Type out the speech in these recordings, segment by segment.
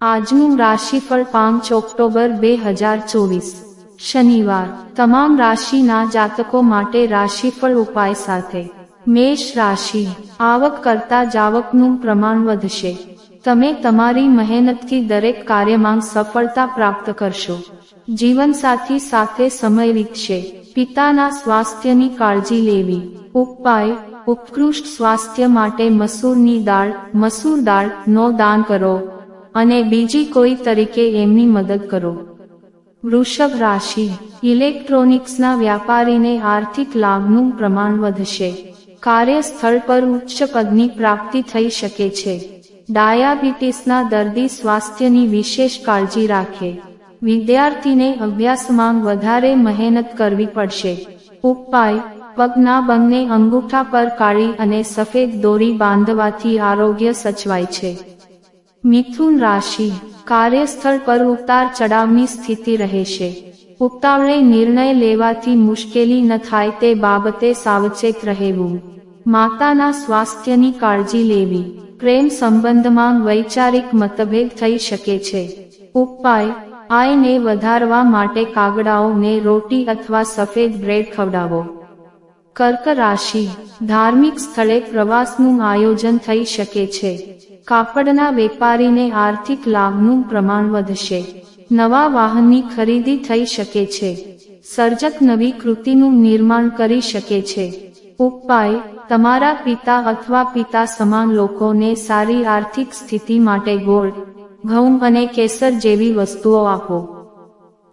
આજનું રાશિફળ પાંચ ઓક્ટોબર બે હજાર ચોવીસ. શનિવાર. તમામ રાશિના જાતકો માટે રાશિફળ ઉપાય સાથે. મેષ રાશિ. આવક કરતા જાવકનું પ્રમાણ વધશે. તમે તમારી મહેનતથી દરેક કાર્યમાં સફળતા પ્રાપ્ત કરશો. જીવનસાથી સાથે સમય વીતશે. પિતાના સ્વાસ્થ્યની કાળજી લેવી. ઉપાય. ઉત્કૃષ્ટ સ્વાસ્થ્ય માટે મસૂરની દાળ. મસૂર દાળ નો દાન કરો. અને બીજી કોઈ તરીકે એમની મદદ કરો. વૃષભ રાશિ, ઇલેક્ટ્રોનિક્સના વ્યાપારીને આર્થિક લાભનું પ્રમાણ વધશે. કાર્યસ્થળ પર ઉચ્ચ પદની પ્રાપ્તિ થઈ શકે છે. ડાયાબિટીસના દર્દી સ્વાસ્થ્યની વિશેષ કાળજી રાખે. વિદ્યાર્થીને અભ્યાસમાં વધારે મહેનત કરવી પડશે. ઉપાય, પગના બંને અંગૂઠા પર કાળી અને સફેદ દોરી બાંધવાથી આરોગ્ય સચવાય છે. મિથુન રાશિ, કાર્યસ્થળ પર ઉતાર ચડાવની સ્થિતિ રહેશે. ઉતાવળે નિર્ણય લેવાથી મુશ્કેલી ન થાય તે બાબતે સાવચેત રહેવું. માતાના સ્વાસ્થ્યની કાળજી લેવી. પ્રેમ સંબંધમાં વૈચારિક મતભેદ થઈ શકે છે. ઉપાય, આયને વધારવા માટે કાગડાઓને રોટી અથવા સફેદ બ્રેડ ખવડાવો. કર્ક રાશિ ધાર્મિક સ્થળે પ્રવાસનું આયોજન થઈ શકે છે. કાપડના વેપારીને આર્થિક લાભનું પ્રમાણ વધશે. નવા વાહનની ખરીદી થઈ શકે છે. સર્જક નવી કૃતિનું નિર્માણ કરી શકે છે. ઉપાય, તમારા પિતા અથવા પિતા સમાન લોકોને સારી આર્થિક સ્થિતિ માટે ગોળ, ઘઉં અને કેસર જેવી વસ્તુઓ આપો.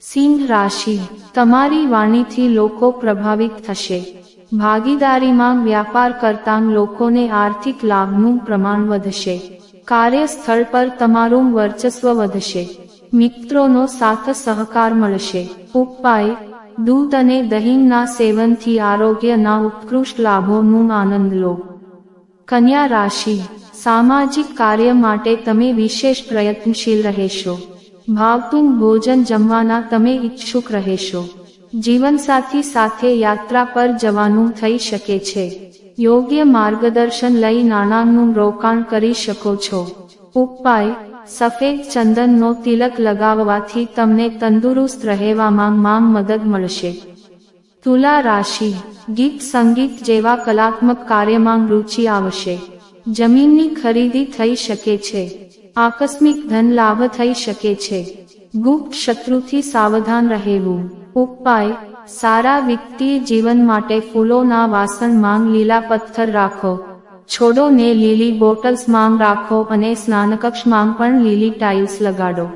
સિંહ રાશિ, તમારી વાણીથી લોકો પ્રભાવિત થશે. ભાગીદારીમાં વ્યાપાર કરતા લોકોને આર્થિક લાભનું પ્રમાણ વધશે. કાર્યસ્થળ પર તમારું વર્ચસ્વ વધશે. મિત્રોનો સાથ સહકાર મળશે. ઉપાય, દૂધ અને દહીંના સેવનથી આરોગ્યના ઉત્કૃષ્ટ લાભોનું આનંદ લો. કન્યા રાશિ, સામાજિક કાર્ય માટે તમે વિશેષ પ્રયત્નશીલ રહેશો. ભાવતું ભોજન જમવાના તમે ઈચ્છુક રહેશો. જીવનસાથી સાથે યાત્રા પર જવાનું થઈ શકે છે. યોગ્ય માર્ગદર્શન લઈ નાણાંનું રોકાણ કરી શકો છો. ઉપાય, સફેદ ચંદનનો તિલક લગાવવાથી તમને તંદુરસ્ત રહેવામાં માંગ મદદ મળશે. તુલા રાશિ, ગીત સંગીત જેવા કલાત્મક કાર્યમાં રુચિ આવશે. જમીનની ખરીદી થઈ શકે છે. આકસ્મિક ધન લાભ થઈ શકે છે. ગુપ્ત શત્રુથી સાવધાન રહેવું. ઉપાય, સારા વિત્તીય જીવન માટે ફૂલોના વાસણ માંગ, લીલા પથ્થર રાખો. છોડોને લીલી બોટલ્સ માંગ રાખો અને સ્નાનકક્ષ માંગ પણ લીલી ટાઇલ્સ લગાડો.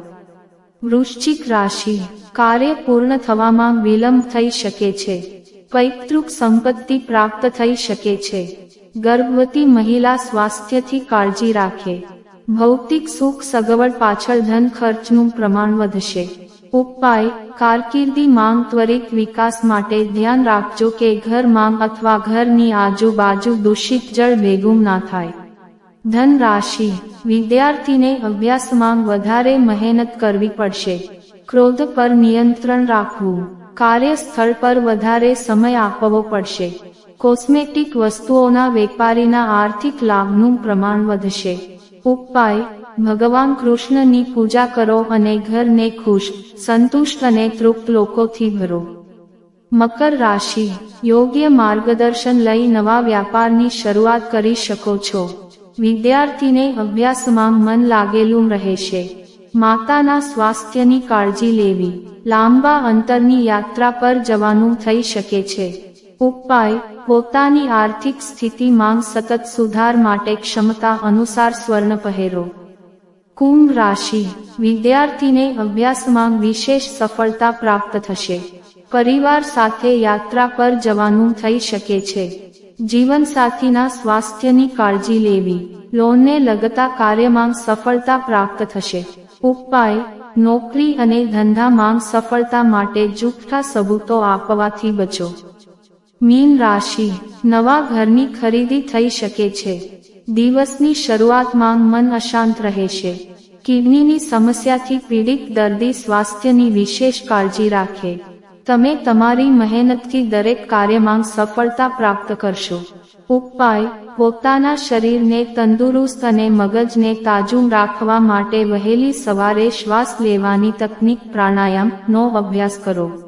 વૃશ્ચિક રાશિ, કાર્ય પૂર્ણ થવામાં વિલંબ થઈ શકે છે. પૈતૃક સંપત્તિ પ્રાપ્ત થઈ શકે છે. ગર્ભવતી મહિલા સ્વાસ્થ્યથી કાળજી રાખે. ભૌતિક સુખ સગવડ પાછળ ધન ખર્ચનું પ્રમાણ વધશે. ઉપાય, કારકિર્દી માંગ, ત્વરિત વિકાસ માટે ધ્યાન રાખજો કે ઘર માંગ અથવા ઘરની આજુબાજુ દૂષિત જળ ભેગું ના થાય. ધન રાશિ વિદ્યાર્થીને અભ્યાસમાં વધારે મહેનત કરવી પડશે. ક્રોધ પર નિયંત્રણ રાખવું. કાર્યસ્થળ પર વધારે સમય આપવો પડશે. કોસ્મેટિક વસ્તુઓના વેપારીના આર્થિક લાભનું પ્રમાણ વધશે. ઉપાય ભગવાન કૃષ્ણની પૂજા કરો અને ઘરને ખુશ, સંતુષ્ટ અને તૃપ્ત લોકોથી ભરો. મકર રાશિ, યોગ્ય માર્ગદર્શન લઈ નવા વ્યાપારની શરૂઆત કરી શકો છો. વિદ્યાર્થીને અભ્યાસમાં મન લાગેલું રહેશે. માતાના સ્વાસ્થ્યની કાળજી લેવી, લાંબા અંતરની યાત્રા પર જવાનું થઈ શકે છે. ઉપાય, પોતાની આર્થિક સ્થિતિમાં સતત સુધાર માટે ક્ષમતા અનુસાર સ્વર્ણ પહેરો. કુંભ રાશિ. વિદ્યાર્થીને અભ્યાસમાં વિશેષ સફળતા પ્રાપ્ત થશે. પરિવાર સાથે યાત્રા પર જવાનું થઈ શકે છે. જીવનસાથીના સ્વાસ્થ્યની કાળજી લેવી. લોનને લગતા કાર્યમાં સફળતા પ્રાપ્ત થશે. ઉપાય, નોકરી અને ધંધામાં સફળતા માટે જૂઠા સબૂતો આપવાથી બચો. મીન રાશિ. નવા ઘરની ખરીદી થઈ શકે છે. દિવસની શરૂઆતમાં મન અશાંત રહેશે. કિડનીની સમસ્યાથી પીડિત દર્દી સ્વાસ્થ્યની વિશેષ કાળજી રાખે. તમે તમારી મહેનતથી દરેક કાર્યમાં સફળતા પ્રાપ્ત કરશો. ઉપાય, પોતાના શરીરને તંદુરસ્ત અને મગજને તાજું રાખવા માટે વહેલી સવારે શ્વાસ લેવાની તકનીક પ્રાણાયામ નો અભ્યાસ કરો.